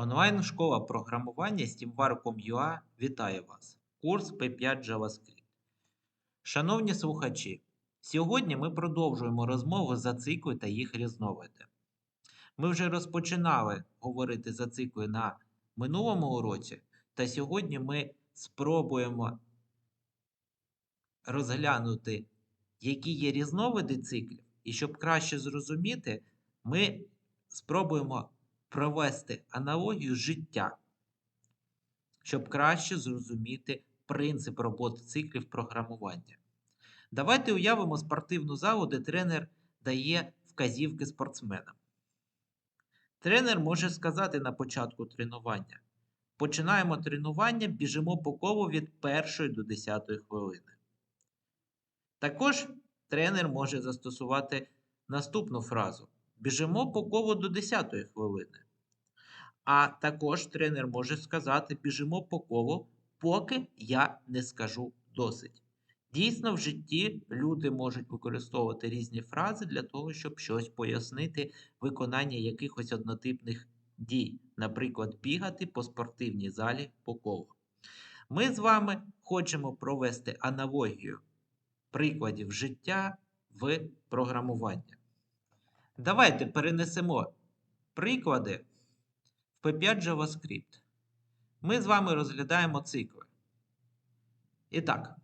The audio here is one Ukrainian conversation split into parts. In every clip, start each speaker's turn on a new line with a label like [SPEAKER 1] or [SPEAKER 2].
[SPEAKER 1] Онлайн-школа програмування SteamWar.com.ua вітає вас. Курс P5 JavaScript. Шановні слухачі, сьогодні ми продовжуємо розмову за цикли та їх різновиди. Ми вже розпочинали говорити за цикли на минулому уроці, та сьогодні ми спробуємо розглянути, які є різновиди циклів, і щоб краще зрозуміти, ми спробуємо провести аналогію життя, щоб краще зрозуміти принцип роботи циклів програмування. Давайте уявимо спортивну залу, де тренер дає вказівки спортсменам. Тренер може сказати на початку тренування: починаємо тренування, біжимо по колу від 1 до 10 хвилини. Також тренер може застосувати наступну фразу: біжимо по колу до 10-ї хвилини. А також тренер може сказати: біжимо по колу, поки я не скажу досить. Дійсно, в житті люди можуть використовувати різні фрази для того, щоб щось пояснити виконання якихось однотипних дій, наприклад, бігати по спортивній залі по колу. Ми з вами хочемо провести аналогію прикладів життя в програмування. Давайте перенесемо приклади в P5 JavaScript. Ми з вами розглядаємо цикли. І так,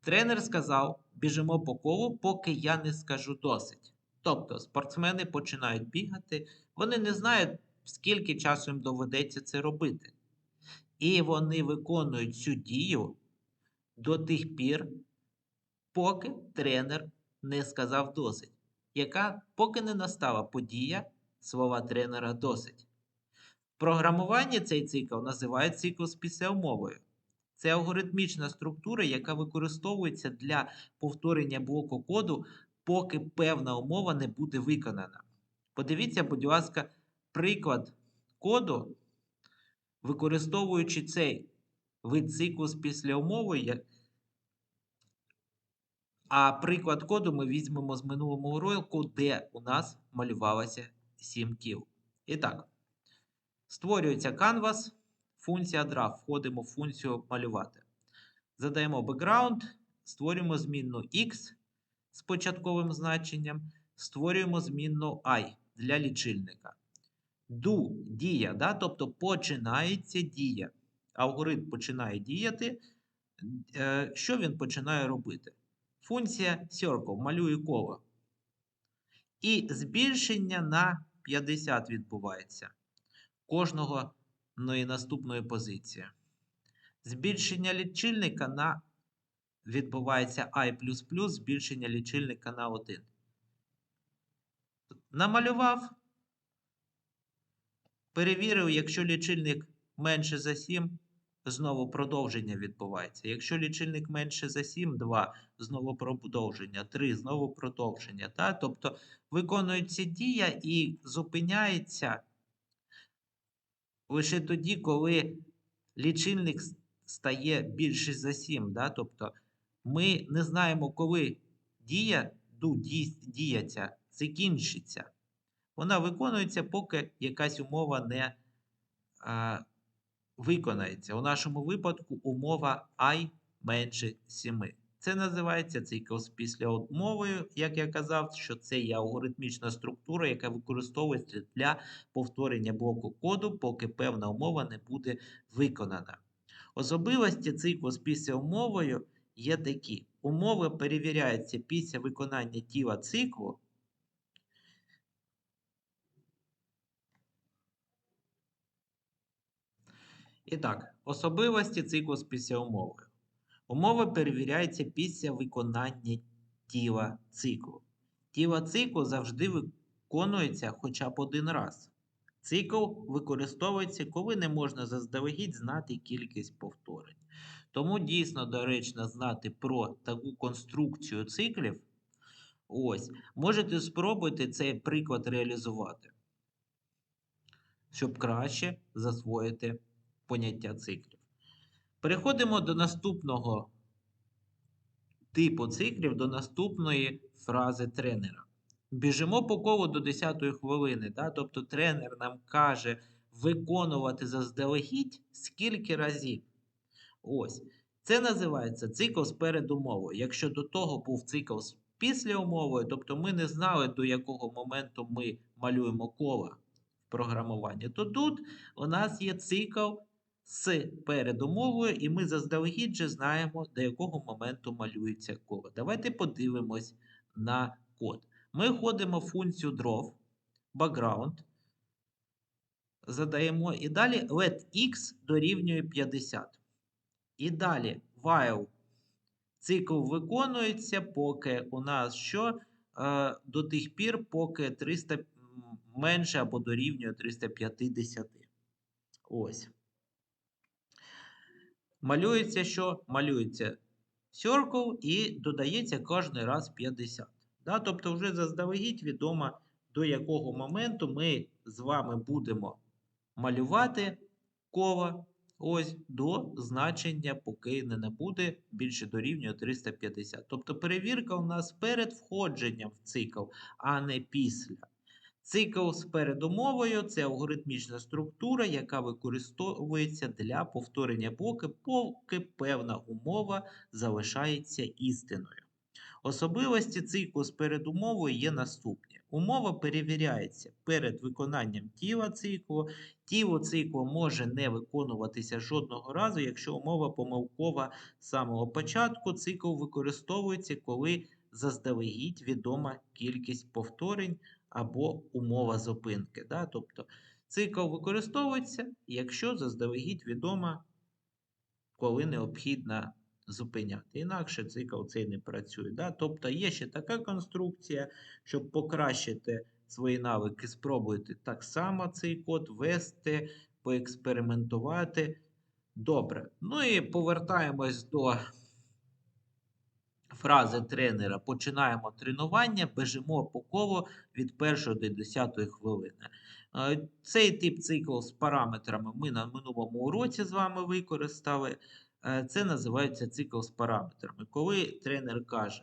[SPEAKER 1] тренер сказав: біжимо по колу, поки я не скажу досить. Тобто, спортсмени починають бігати, вони не знають, скільки часу їм доведеться це робити. І вони виконують цю дію до тих пір, поки тренер не сказав досить. Яка поки не настала подія слова тренера досить. В програмуванні цей цикл називають цикл з післяумовою. Це алгоритмічна структура, яка використовується для повторення блоку коду, поки певна умова не буде виконана. Подивіться, будь ласка, приклад коду, використовуючи цей вид циклу з післяумовою. А приклад коду ми візьмемо з минулого уроку, де у нас малювалося 7 кіл. І так, створюється canvas, функція draw. Входимо в функцію малювати. Задаємо background, створюємо змінну x з початковим значенням, створюємо змінну і для лічильника. Do дія, да? тобто починається дія. Алгоритм починає діяти. Е, що він починає робити? Функція circle малює коло. І збільшення на 50 відбувається кожного наступної позиції. Збільшення лічильника на відбувається i, збільшення лічильника на 1. Намалював. Перевірив, якщо лічильник менше за 7, знову продовження відбувається. Якщо лічильник менше за 7, 2, знову продовження, 3, знову продовження. Та? Тобто виконується дія і зупиняється лише тоді, коли лічильник стає більше за 7. Да? Тобто ми не знаємо, коли дія дія ця закінчиться. Вона виконується, поки якась умова не виконається. У нашому випадку умова і менше 7. Це називається цикл з післяумовою, як я казав, що це є алгоритмічна структура, яка використовується для повторення блоку коду, поки певна умова не буде виконана. Особливості циклу з післяумовою є такі: умови перевіряються після виконання тіла циклу. І так, особливості циклу з післяумовою. Умова перевіряється після виконання тіла циклу. Тіло циклу завжди виконується хоча б один раз. Цикл використовується, коли не можна заздалегідь знати кількість повторень. Тому дійсно доречно знати про таку конструкцію циклів. Ось, можете спробувати цей приклад реалізувати, щоб краще засвоїти поняття циклів. Переходимо до наступного типу циклів, до наступної фрази тренера. Біжимо по колу до 10-ї хвилини. Да? Тобто тренер нам каже виконувати заздалегідь скільки разів. Ось. Це називається цикл з передумовою. Якщо до того був цикл з після умовою, тобто ми не знали, до якого моменту ми малюємо кола в програмуванні, то тут у нас є цикл з передумовою, і ми заздалегідь вже знаємо, до якого моменту малюється коло. Давайте подивимось на код. Ми входимо в функцію draw, background, задаємо і далі let x дорівнює 50. І далі while цикл виконується, поки у нас що? Е, до тих пір, поки 300 менше або дорівнює 350. Ось. Малюється що? Малюється circle і додається кожен раз 50. Да? Тобто, вже заздалегідь відомо, до якого моменту ми з вами будемо малювати коло ось до значення, поки не набуде більше дорівнює 350. Тобто перевірка у нас перед входженням в цикл, а не після. Цикл з передумовою це алгоритмічна структура, яка використовується для повторення блоки, поки певна умова залишається істиною. Особливості циклу з передумовою є наступні. Умова перевіряється перед виконанням тіла циклу. Тіло циклу може не виконуватися жодного разу, якщо умова помилкова з самого початку. Цикл використовується, коли заздалегідь відома кількість повторень або умова зупинки. Да? Тобто цикл використовується, якщо заздалегідь відома, коли необхідна зупиняти. Інакше цикл цей не працює. Да? Тобто є ще така конструкція, щоб покращити свої навики, спробуйте так само цей код ввести, поекспериментувати. Добре. Ну і повертаємось до фрази тренера. Починаємо тренування, бежимо по колу від 1 до 10 хвилини. Е, Цей тип циклу з параметрами ми на минулому уроці з вами використали. Е, Це називається цикл з параметрами. Коли тренер каже,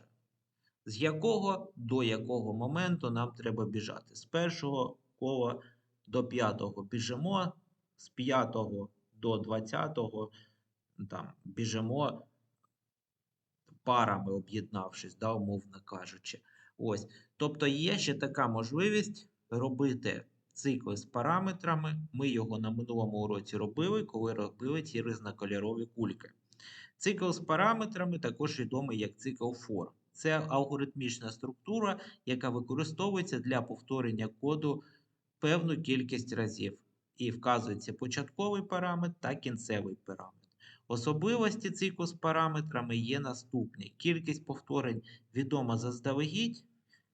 [SPEAKER 1] з якого до якого моменту нам треба біжати. З першого кола до п'ятого біжимо, з п'ятого до двадцятого біжимо парами об'єднавшись, да, умовно кажучи. Ось. Тобто є ще така можливість робити цикли з параметрами. Ми його на минулому уроці робили, коли робили ці різнокольорові кульки. Цикл з параметрами також відомий як цикл for. Це алгоритмічна структура, яка використовується для повторення коду певну кількість разів. І вказується початковий параметр та кінцевий параметр. Особливості циклу з параметрами є наступні. Кількість повторень відома заздалегідь,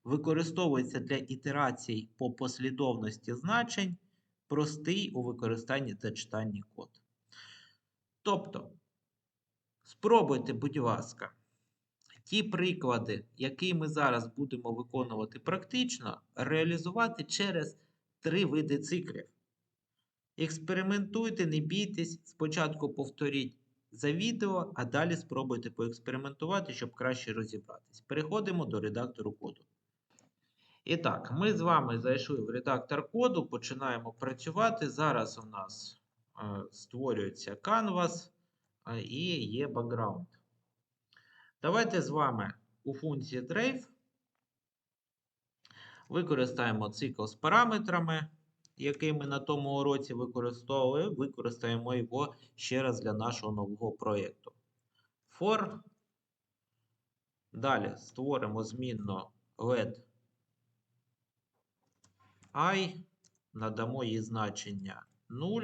[SPEAKER 1] використовується для ітерацій по послідовності значень, простий у використанні та читанні код. Тобто, спробуйте, будь ласка, ті приклади, які ми зараз будемо виконувати практично, реалізувати через три види циклів. Експериментуйте, не бійтесь, спочатку повторіть за відео, а далі спробуйте поекспериментувати, щоб краще розібратись. Переходимо до редактору коду. І так, ми з вами зайшли в редактор коду, починаємо працювати. Зараз у нас е, створюється Canvas е, і є бекграунд. Давайте з вами у функції Drive використаємо цикл з параметрами який ми на тому уроці використовували, використаємо його ще раз для нашого нового проєкту. For. Далі створимо змінну LED I, надамо їй значення 0.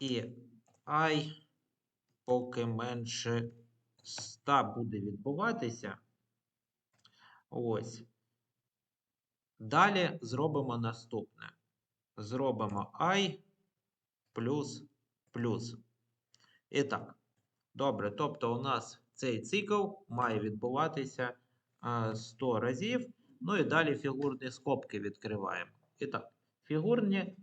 [SPEAKER 1] І I, поки менше 100 буде відбуватися. Ось. Далі зробимо наступне. Зробимо і плюс плюс. І так. Добре. Тобто, у нас цей цикл має відбуватися 100 разів. Ну і далі фігурні скобки відкриваємо. І так, фігурні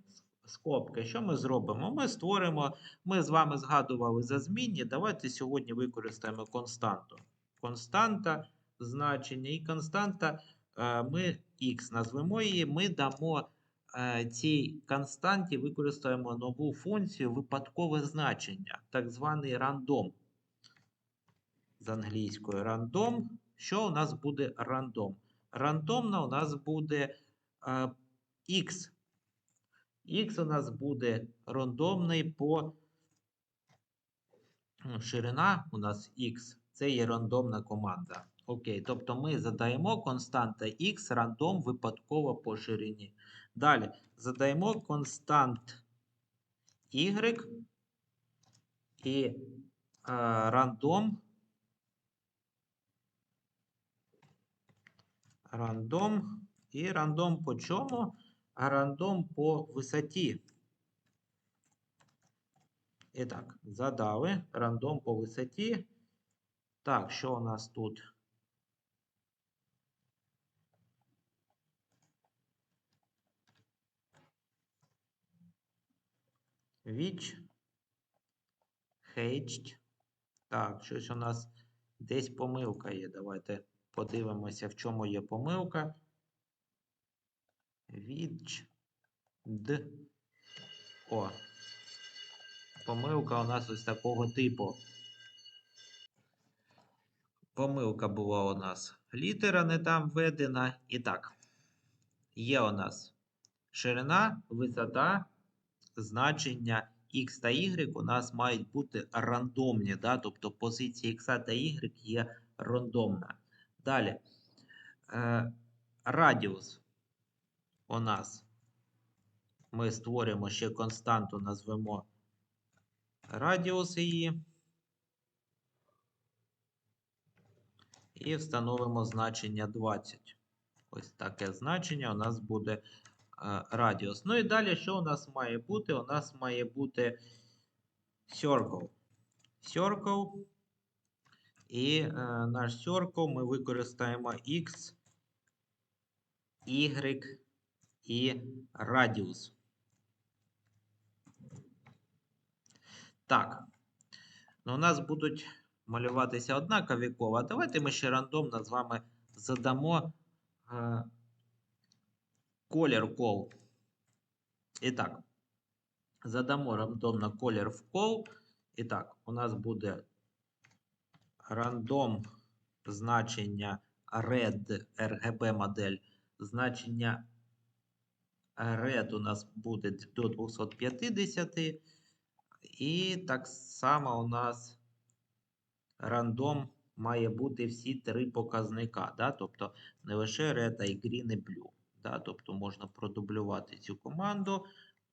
[SPEAKER 1] скобки. Що ми зробимо? Ми створимо, ми з вами згадували за змінні. Давайте сьогодні використаємо константу. Константа значення і константа ми X назвемо її, ми дамо цій константі використаємо нову функцію випадкове значення, так званий рандом. З англійської рандом. Що у нас буде рандом? Рандомно у нас буде x. X у нас буде рандомний по ширина у нас x. Це є рандомна команда. Окей, тобто ми задаємо константа x рандом випадково по ширині. Далі задаємо констант y і е, рандом. Рандом. І рандом по чому? Рандом по висоті. І так, задали рандом по висоті. Так, що у нас тут? Which Hatched. Так, щось у нас десь помилка є. Давайте подивимося, в чому є помилка. Which Д. О. Помилка у нас ось такого типу. Помилка була у нас. Літера не там введена. І так. Є у нас ширина, висота, значення x та y у нас мають бути рандомні. Да? Тобто позиція x та y є рандомна. Далі. Е, радіус у нас. Ми створюємо ще константу, назвемо радіус її. І встановимо значення 20. Ось таке значення у нас буде радіус. Ну і далі, що у нас має бути? У нас має бути circle. Circle. І е, наш circle ми використаємо x, y і радіус. Так. Ну, у нас будуть малюватися однакові кола. Давайте ми ще рандомно з вами задамо е, колір кол. І так, задамо рандомно колір в кол. І так, у нас буде рандом значення red RGB модель. Значення red у нас буде до 250. І так само у нас рандом має бути всі три показника. Да? Тобто не лише red, а й green і blue. Да? Тобто можна продублювати цю команду.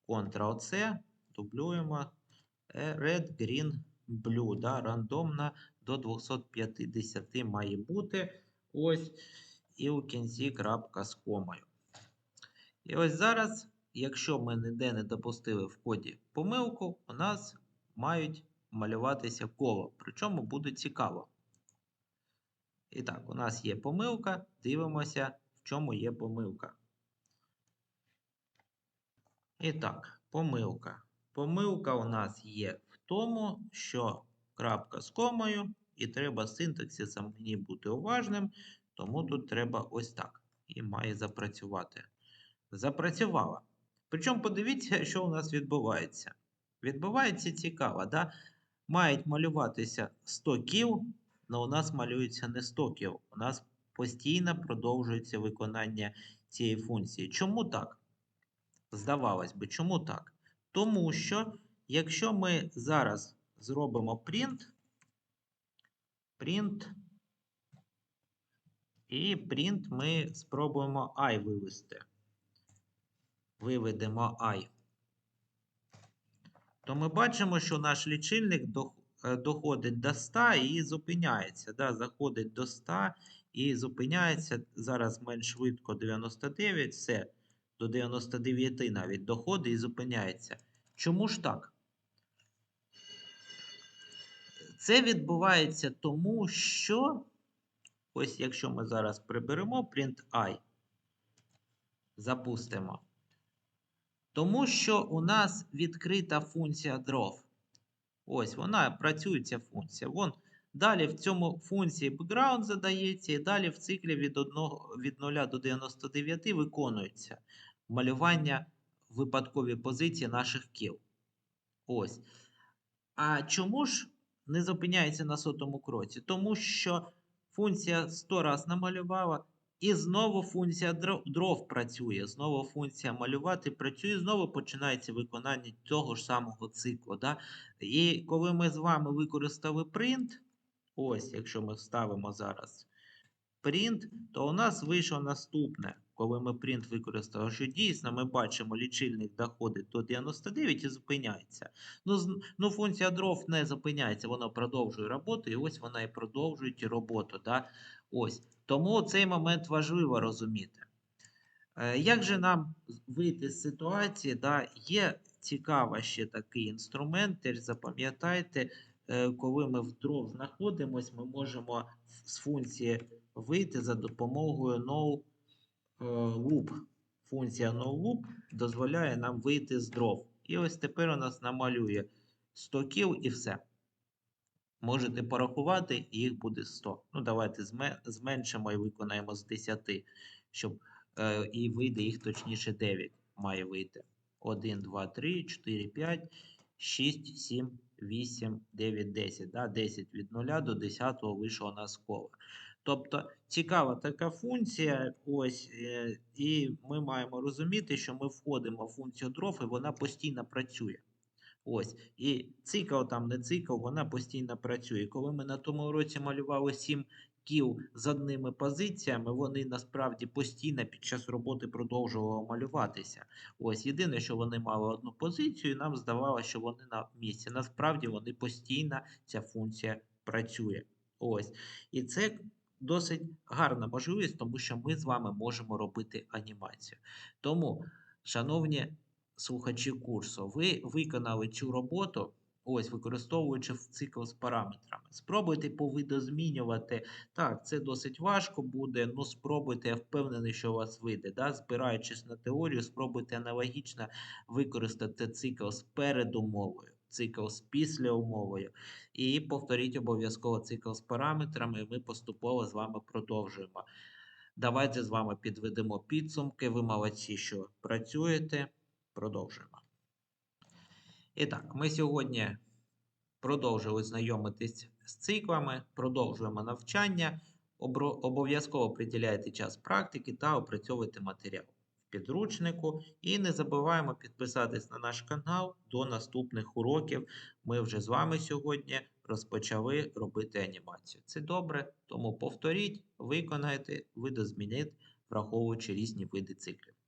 [SPEAKER 1] Ctrl-C, дублюємо е, red, green, blue. Да? Рандомно до 250 має бути. Ось. І у кінці крапка з комою. І ось зараз, якщо ми ніде не допустили в коді помилку, у нас мають малюватися коло. Причому буде цікаво. І так, у нас є помилка. Дивимося, в чому є помилка. І так, помилка. Помилка у нас є в тому, що крапка з комою, і треба синтаксисом мені бути уважним, тому тут треба ось так. І має запрацювати. Запрацювала. Причому подивіться, що у нас відбувається. Відбувається цікаво, да? Мають малюватися 100 кіл, але у нас малюється не 100 кіл. У нас постійно продовжується виконання цієї функції. Чому так? Здавалось би, чому так? Тому що, якщо ми зараз зробимо print, print, і print ми спробуємо і вивести. Виведемо i. То ми бачимо, що наш лічильник е, доходить до 100 і зупиняється. Да? Заходить до 100 і зупиняється. Зараз менш швидко 99, все. До 99 навіть доходить і зупиняється. Чому ж так? Це відбувається тому, що, ось якщо ми зараз приберемо print i, запустимо. Тому що у нас відкрита функція draw. Ось вона працює ця функція. Вон, Далі в цьому функції background задається, і далі в циклі від 1, від 0 до 99 виконується. Малювання випадкові позиції наших кіл. Ось. А чому ж не зупиняється на сотому кроці? Тому що функція 100 раз намалювала, і знову функція дров працює. Знову функція малювати працює, знову починається виконання того ж самого циклу. Да? І коли ми з вами використали print, ось, якщо ми вставимо зараз print, то у нас вийшло наступне. Коли ми print використали, що дійсно ми бачимо, лічильник доходить до 99 і зупиняється. Ну, ну функція дров не зупиняється, вона продовжує роботу, і ось вона і продовжує роботу. Да? Ось. Тому цей момент важливо розуміти. Е, Як же нам вийти з ситуації? Да? Є цікавий ще такий інструмент, теж запам'ятайте, е, коли ми в дров знаходимось, ми можемо з функції вийти за допомогою no loop. Функція noLoop дозволяє нам вийти з дров. І ось тепер у нас намалює 100 кіл і все. Можете порахувати, і їх буде 100. Ну, давайте зменшимо і виконаємо з 10, щоб е, і вийде їх точніше 9 має вийти. 1, 2, 3, 4, 5, 6, 7, 8, 9, 10. Да? 10 від 0 до 10 вийшло у нас коло. Тобто цікава така функція, ось, е, і ми маємо розуміти, що ми входимо в функцію дров, і вона постійно працює. Ось. І цикл там не цикл, вона постійно працює. Коли ми на тому уроці малювали 7 кіл з одними позиціями, вони насправді постійно під час роботи продовжували малюватися. Ось єдине, що вони мали одну позицію, і нам здавалося, що вони на місці. Насправді вони постійно ця функція працює. Ось. І це досить гарна можливість, тому що ми з вами можемо робити анімацію. Тому, шановні слухачі курсу, ви виконали цю роботу, ось використовуючи цикл з параметрами. Спробуйте повидозмінювати. Так, це досить важко буде, ну спробуйте, я впевнений, що у вас вийде. Да? Збираючись на теорію, спробуйте аналогічно використати цикл з передумовою, цикл з післяумовою. І повторіть обов'язково цикл з параметрами, ми поступово з вами продовжуємо. Давайте з вами підведемо підсумки. Ви молодці, що працюєте. Продовжуємо. І так, ми сьогодні продовжили знайомитись з циклами, продовжуємо навчання. Обов'язково приділяйте час практики та опрацьовуйте матеріал підручнику. І не забуваємо підписатись на наш канал до наступних уроків. Ми вже з вами сьогодні розпочали робити анімацію. Це добре, тому повторіть, виконайте, видозмініть, враховуючи різні види циклів.